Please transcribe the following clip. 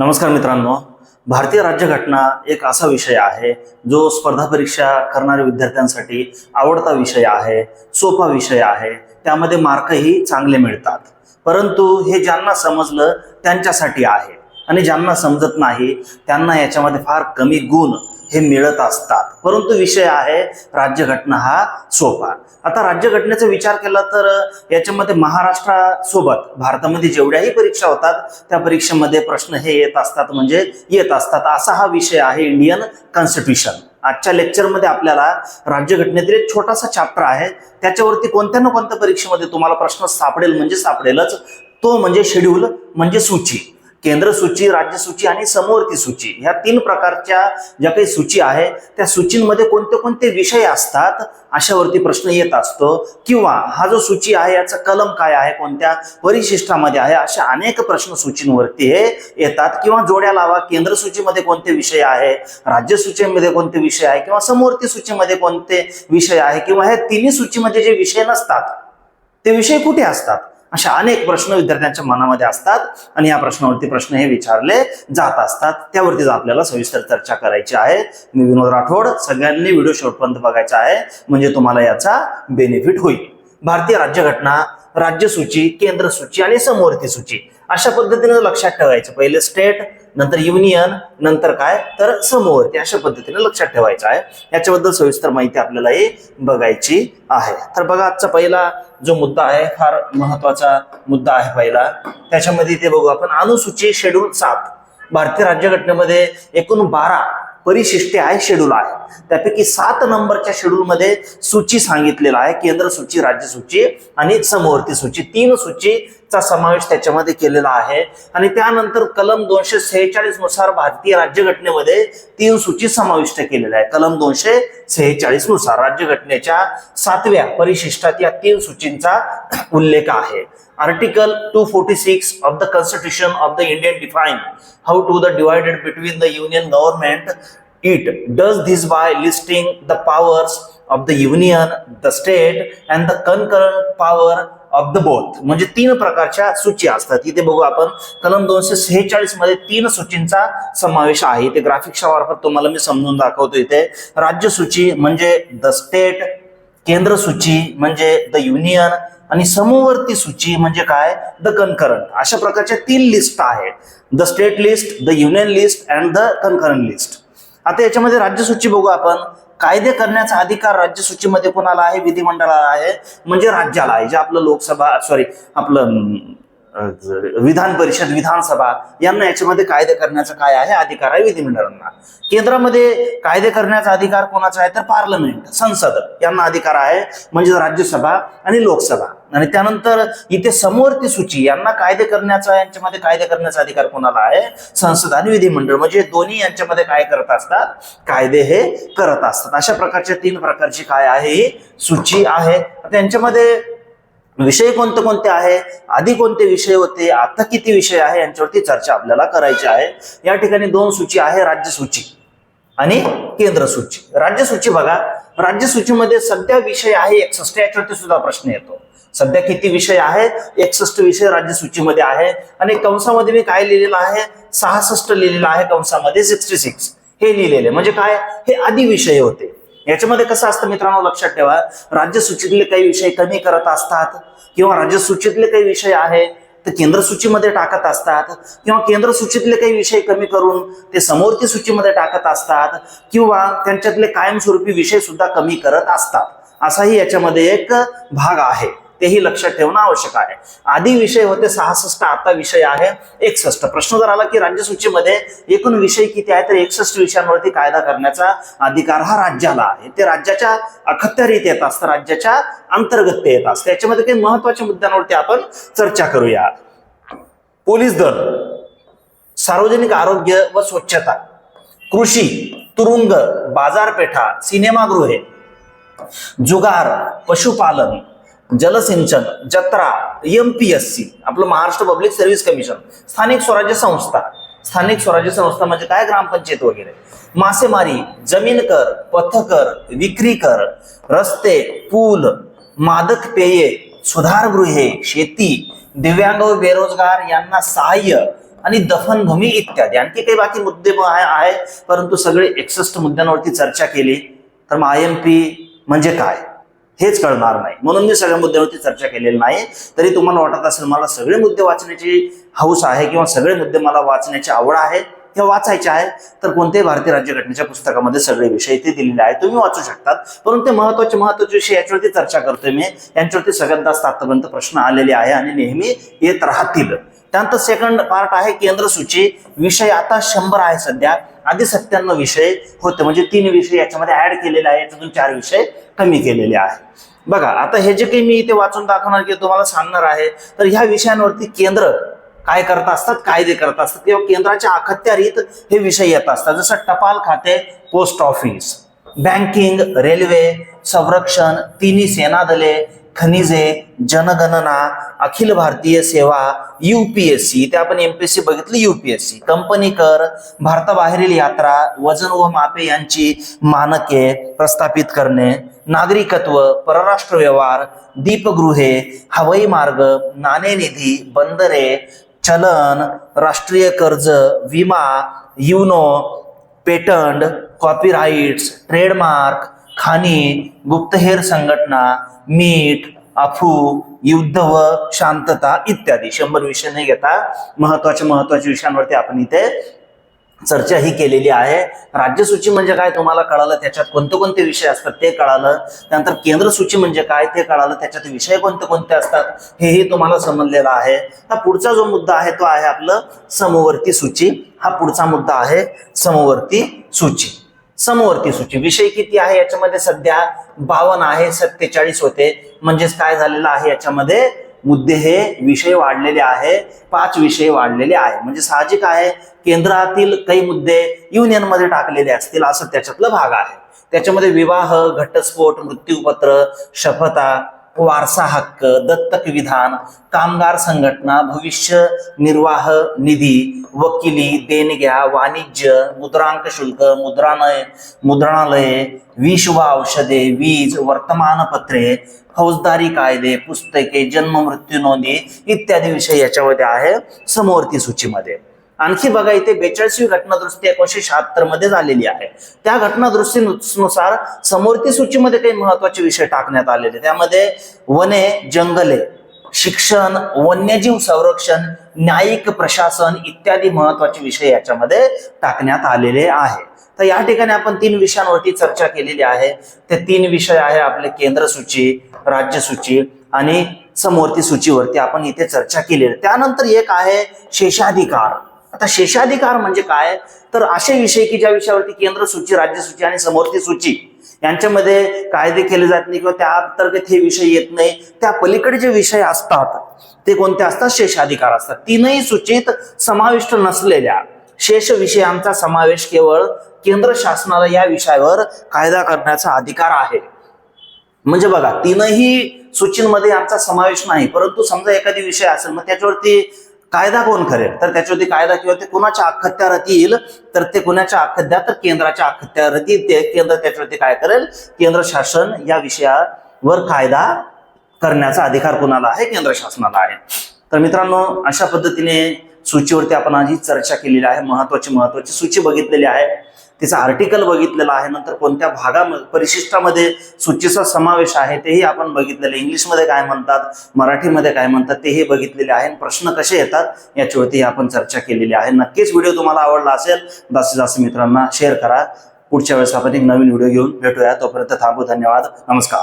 नमस्कार मित्रांनो. भारतीय राज्यघटना एक असा विषय आहे जो स्पर्धा परीक्षा करणाऱ्या विद्यार्थ्यांसाठी आवडता विषय आहे सोपा विषय आहे त्यामध्ये मार्कही चांगले मिळतात. परंतु हे ज्यांना समजलं त्यांच्यासाठी आहे. आणि ज्यांना समजत नाही त्यांना याच्यामध्ये फार कमी गुण हे मिळत असतात. परंतु विषय आहे राज्यघटना हा सोपा. आता राज्यघटनेचा विचार केला तर याच्यामध्ये महाराष्ट्रासोबत भारतामध्ये जेवढ्याही परीक्षा होतात त्या परीक्षेमध्ये प्रश्न हे येत असतात म्हणजे येत असतात. असा हा विषय आहे इंडियन कॉन्स्टिट्यूशन. आजच्या लेक्चरमध्ये आपल्याला राज्यघटनेतील एक छोटासा चॅप्टर आहे. त्याच्यावरती कोणत्या ना कोणत्या परीक्षेमध्ये तुम्हाला प्रश्न सापडेल म्हणजे सापडेलच. तो म्हणजे शेड्यूल म्हणजे सूची. केंद्र सूची राज्य सूची आणि समवर्ती सूची. ह्या तीन प्रकारच्या ज्या काही सूची आहे त्या सूचींमध्ये कोणते कोणते विषय असतात अशावरती प्रश्न येत असतो. किंवा हा जो सूची आहे याचा कलम काय आहे कोणत्या परिशिष्टामध्ये आहे अशा अनेक प्रश्न सूचींवरती हे येतात. किंवा जोड्या लावा केंद्र सूचीमध्ये कोणते विषय आहे राज्य सूचीमध्ये कोणते विषय आहे किंवा समवर्ती सूचीमध्ये कोणते विषय आहे किंवा ह्या तिन्ही सूचीमध्ये जे विषय नसतात ते विषय कुठे असतात? अशा अनेक प्रश्न विद्यार्थ्यांच्या मनामध्ये असतात आणि या प्रश्नावरती प्रश्न हे विचारले जात असतात. त्यावरतीच आपल्याला सविस्तर चर्चा करायची आहे. मी विनोद राठोड सगळ्यांनी व्हिडिओ शेवटपर्यंत बघायचा आहे म्हणजे तुम्हाला याचा बेनिफिट होईल. भारतीय राज्यघटना राज्य सूची केंद्र सूची आणि समवर्ती सूची अशा पद्धतीने लक्षात ठेवायचं. पहिले स्टेट नंतर युनियन नंतर काय? तर समवर्ती अशा पद्धतीने लक्षात ठेवायचं आहे. याच्याबद्दल सविस्तर माहिती आपल्यालाही बघायची आहे. तर बघा आजचा पहिला जो मुद्दा आहे फार महत्त्वाचा मुद्दा आहे पहिला. त्याच्यामध्ये ते बघू आपण अनुसूची शेड्यूल सात. भारतीय राज्यघटनेमध्ये एकूण बारा परिशिष्टे आहे शेड्यूल आहे. त्यापैकी सात नंबरच्या शेड्यूलमध्ये सूची सांगितलेला आहे केंद्र सूची राज्य सूची आणि समवर्ती सूची. तीन सूची चा समावेश त्याच्यामध्ये केलेला आहे. आणि त्यानंतर कलम दोनशे सेहेचाळीसनुसार भारतीय राज्यघटनेमध्ये तीन सूची समाविष्ट केलेल्या आहे कलम दोनशे सेहेचाळीसनुसार राज्यघटनेच्या सातव्या परिशिष्टात या तीन सूचींचा उल्लेख आहे. Article two forty six of the constitution of the Indian define how to the divided between the union government it does this by listing the powers of the union the state and the concurrent power of the both म्हणजे तीन प्रकारच्या सूची असतात. इथे बघू आपण कलम दोनशे सेहेचाळीसमध्ये तीन सूचींचा समावेश आहे. इथे ग्राफिक्सच्या मार्फत तुम्हाला मी समजून दाखवतो इथे. राज्य सूची म्हणजे द स्टेट केंद्र सूची म्हणजे द युनियन आणि समवर्ती सूची म्हणजे काय? द कनकरंट अशा प्रकारच्या तीन लिस्ट आहेत. The state list the union list and the concurrent list आता याच्यामध्ये राज्य सूची बघू आपण. कायदे करण्याचा अधिकार राज्य सूचीमध्ये कोणाला आहे? विधिमंडळाला आहे? म्हणजे राज्याला आहे जे आपलं लोकसभा सॉरी आपलं विधान परिषद विधानसभा यांना याच्यामध्ये कायदे करण्याचा काय आहे अधिकार आहे विधिमंडळांना. केंद्रामध्ये कायदे करण्याचा अधिकार कोणाचा आहे तर पार्लमेंट संसद यांना अधिकार आहे म्हणजे राज्यसभा आणि लोकसभा. आणि त्यानंतर इथे समवर्ती सूची यांना कायदे करण्याचा यांच्यामध्ये कायदे करण्याचा अधिकार कोणाला आहे संसद आणि विधिमंडळ. म्हणजे दोन्ही यांच्यामध्ये काय करत असतात कायदे हे करत असतात. अशा प्रकारच्या तीन प्रकारची काय आहे ही सूची आहे. त्यांच्यामध्ये विषय कोणते कोणते आहे? आधी कोणते विषय होते? आता किती विषय आहे? यांच्यावरती चर्चा आपल्याला करायची आहे. या ठिकाणी दोन सूची आहे राज्य सूची आणि केंद्र सूची. राज्य सूची बघा. राज्य सूचीमध्ये सध्या विषय आहे एकसष्ट. याच्यावरती सुद्धा प्रश्न येतो. सध्या किती विषय आहे? एकसष्ट विषय राज्य सूचीमध्ये आहे. आणि कंसामध्ये मी काय लिहिलेलं आहे? सहासष्ट लिहिलेलं आहे कंसामध्ये सिक्स्टी सिक्स हे लिहिलेले म्हणजे काय? हे आधी विषय होते. याच्यामध्ये कसं असतं मित्रांनो लक्षात ठेवा राज्य सूचीतले काही विषय कमी करत असतात किंवा राज्य सूचीतले काही विषय आहे ते केंद्र सूचीमध्ये टाकत असतात किंवा केंद्र सूचीतले काही विषय कमी करून ते समवर्ती सूचीमध्ये टाकत असतात किंवा त्यांच्यातले कायमस्वरूपी विषय सुद्धा कमी करत असतात. असाही याच्यामध्ये एक भाग आहे. तेही लक्षात ठेवणं आवश्यक आहे. आधी विषय होते सहासष्ट आता विषय आहे एकसष्ट. प्रश्न जर आला की राज्यसूचीमध्ये एकूण विषय किती आहे तर एकसष्ट विषयांवरती कायदा करण्याचा अधिकार हा राज्याला आहे. ते राज्याच्या अखत्यारीत येत असतं राज्याच्या अंतर्गत ते येत असतं. याच्यामध्ये काही महत्त्वाच्या मुद्द्यांवरती आपण चर्चा करूया. पोलीस दल सार्वजनिक आरोग्य व स्वच्छता कृषी तुरुंग बाजारपेठा सिनेमागृहे जुगार पशुपालन जलसिंचन जत्रा एम पी एस सी आपलं महाराष्ट्र पब्लिक सर्व्हिस कमिशन स्थानिक स्वराज्य संस्था. स्थानिक स्वराज्य संस्था म्हणजे काय? ग्रामपंचायत वगैरे. मासेमारी जमीन कर पथकर विक्री कर रस्ते पूल मादक पेये सुधारगृहे शेती दिव्यांग व बेरोजगार यांना सहाय्य आणि दफनभूमी इत्यादी. आणखी काही बाकी मुद्दे पण आहे, परंतु सगळे एकसष्ट मुद्द्यांवरती चर्चा केली. तर मग आय एम पी म्हणजे काय? हेच कळणार नाही. म्हणून मी सगळ्या मुद्द्यावरती चर्चा केलेली नाही. तरी तुम्हाला वाटत असेल मला सगळे मुद्दे वाचण्याची हौस आहे किंवा सगळे मुद्दे मला वाचण्याची आवड आहे किंवा वाचायचे आहे तर कोणत्याही भारतीय राज्यघटनेच्या पुस्तकामध्ये सगळे विषय ते दिलेले आहेत. तुम्ही वाचू शकतात. परंतु ते महत्त्वाचे महत्त्वाचे विषय याच्यावरती चर्चा करतोय मी. यांच्यावरती सगळ्यांदाच आतापर्यंत प्रश्न आलेले आहे आणि नेहमी येत राहतील. त्यानंतर सेकंड पार्ट आहे केंद्र सूची. विषय आता शंभर आहे सध्या. आधी सत्त्याण्णव विषय होते. म्हणजे तीन विषय याच्यामध्ये ऍड केलेले आहे याच्यातून चार विषय कमी केलेले आहे बघा आता हे जे काही मी इथे वाचून दाखवणार किंवा तुम्हाला सांगणार आहे तर ह्या विषयांवरती केंद्र काय करत असतात कायदे करत असतात किंवा केंद्राच्या अखत्यारीत हे विषय येत असतात. जसं टपाल खाते पोस्ट ऑफिस बँकिंग रेल्वे संरक्षण तिन्ही सेना दले खनिजे जनगणना अखिल भारतीय सेवा युपीएससी ते आपण एमपीएससी बघितली युपीएससी कंपनी कर भारताबाहेरील यात्रा वजन व मापे यांची मानके प्रस्थापित करणे नागरिकत्व परराष्ट्र व्यवहार दीपगृहे हवाई मार्ग नाणेनिधी बंदरे चलन राष्ट्रीय कर्ज विमा युनो पेटंट कॉपीराईट्स ट्रेडमार्क खाणी गुप्तहेर संघटना मीठ अफू युद्ध व शांतता इत्यादी. शंभर विषय नाही घेता महत्त्वाच्या महत्त्वाच्या विषयांवरती आपण इथे चर्चा ही केलेली आहे. राज्यसूची म्हणजे काय तुम्हाला कळालं? त्याच्यात कोणते कोणते विषय असतात ते कळालं. त्यानंतर केंद्र सूची म्हणजे काय ते कळालं. त्याच्यात विषय कोणते कोणते असतात हेही तुम्हाला समजलेलं आहे. हा पुढचा जो मुद्दा आहे तो आहे आपलं समवर्ती सूची. हा पुढचा मुद्दा आहे समवर्ती सूची. समवर्ती सूची. विषय किती आहे याच्यामध्ये सध्या? बावन आहे सत्तेचाळीस होते. म्हणजेच काय झालेलं आहे याच्यामध्ये? मुद्दे हे विषय वाढलेले आहे. पाच विषय वाढलेले आहे. म्हणजे साहजिक आहे केंद्रातील काही मुद्दे युनियनमध्ये टाकलेले असतील असं त्याच्यातला भाग आहे. त्याच्यामध्ये विवाह घटस्फोट मृत्यूपत्र शपथा वारसा हक्क दत्तक विधान कामगार संघटना भविष्य निर्वाह निधी वकिली देणग्या वाणिज्य मुद्रांक शुल्क मुद्रालय मुद्रणालये विष व औषधे वीज वर्तमानपत्रे फौजदारी कायदे पुस्तके जन्म मृत्यू नोंदी इत्यादी विषय याच्यामध्ये आहे समवर्ती सूचीमध्ये. आणखी बघा इथे बेचाळीसवी घटनादुरुस्ती एकोणीशे शहात्तरमध्ये झालेली आहे. त्या घटनादुरुस्तीनुसार समोरती सूचीमध्ये काही महत्त्वाचे विषय टाकण्यात आलेले त्यामध्ये वने जंगले शिक्षण वन्यजीव संरक्षण न्यायिक प्रशासन इत्यादी महत्त्वाचे विषय याच्यामध्ये टाकण्यात आलेले आहे. तर या ठिकाणी आपण तीन विषयांवरती चर्चा केलेली आहे. ते तीन विषय आहे आपले केंद्र सूची राज्य सूची आणि समोरती सूचीवरती आपण इथे चर्चा केली त्यानंतर एक आहे शेषाधिकार. आता शेषाधिकार म्हणजे काय? तर असे विषय की ज्या विषयावरती केंद्र सूची राज्य सूची आणि समोरची सूची यांच्यामध्ये कायदे केले जात नाही किंवा त्या अंतर्गत हे विषय येत नाही. त्या पलीकडे जे विषय असतात ते कोणते असतात? शेषाधिकार असतात. तीनही सूचित समाविष्ट नसलेल्या शेष विषयांचा समावेश केवळ केंद्र शासनाला या विषयावर कायदा करण्याचा अधिकार आहे. म्हणजे बघा तीनही सूचींमध्ये आमचा समावेश नाही. परंतु समजा एखादी विषय असेल मग त्याच्यावरती कायदा कोण करेल? तर त्याच्यावरती कायदा किंवा ते कुणाच्या अखत्यारात येईल? तर ते कुणाच्या अखत्यात? तर केंद्राच्या अखत्यारात येईल. ते केंद्र त्याच्यावरती काय करेल? केंद्र शासन या विषयावर कायदा करण्याचा अधिकार कुणाला आहे? केंद्र शासनाला आहे. तर मित्रांनो अशा पद्धतीने सूचीवरती आपण आज ही चर्चा केलेली आहे. महत्वाची महत्वाची सूची बघितलेली आहे. तिचा आर्टिकल बघितलेला आहे. नंतर कोणत्या भागा परिशिष्टामध्ये सूचीचा समावेश आहे तेही आपण बघितलेलं इंग्लिशमध्ये काय म्हणतात मराठीमध्ये काय म्हणतात तेही बघितलेले आहे. आणि प्रश्न कसे येतात याच्यावरती आपण चर्चा केलेली आहे. नक्कीच व्हिडिओ तुम्हाला आवडला असेल जास्तीत जास्त मित्रांना शेअर करा. पुढच्या वेळेस आपण एक नवीन व्हिडिओ घेऊन भेटूया. तोपर्यंत थांबू. धन्यवाद. नमस्कार.